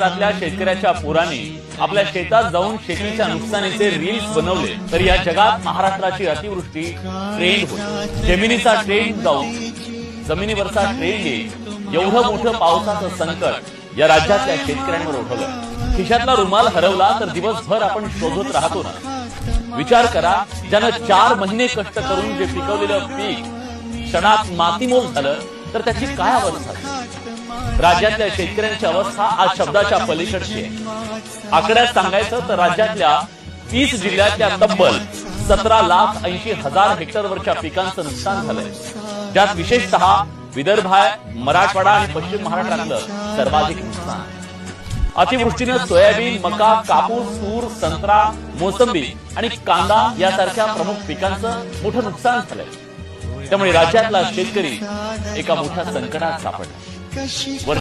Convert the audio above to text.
महाराष्ट्रातल्या शेतकऱ्याच्या पुराने आपल्या शेतात जाऊन शेतीच्या नुकसानीचे रील्स बनवले तर या जगात महाराष्ट्राची अतिवृष्टी ट्रेंड होईल. जमिनीचा ट्रेंड जाऊन जमिनीवरचा ट्रेंड येईल एवढं मोठं पावसाचं संकट या राज्यातल्या शेतकऱ्यांवर ओढवलं खिशातला रुमाल हरवला तर दिवसभर आपण शोधत राहतो ना. विचार करा ज्यानं चार महिने कष्ट करून जे पिकवलेलं पीक क्षणात मातीमोल झालं तर त्याची काय अवस्था राज्यातल्या शेतकऱ्यांची अवस्था आज शब्दाच्या पलीकडची आहे. आकड्यात सांगायचं तर राज्यातल्या तीस जिल्ह्यातल्या तब्बल सतरा लाख ऐंशी हजार हेक्टरवरच्या पिकांचं नुकसान झालंय. ज्यात विशेषतः विदर्भ मराठवाडा आणि पश्चिम महाराष्ट्रातलं सर्वाधिक नुकसान. अतिवृष्टीनं सोयाबीन मका कापूस तूर संत्रा मोसंबी आणि कांदा यासारख्या प्रमुख पिकांचं मोठं नुकसान झालंय. त्यामुळे राज्यातला शेतकरी एका मोठ्या संकटात सापडला. वर-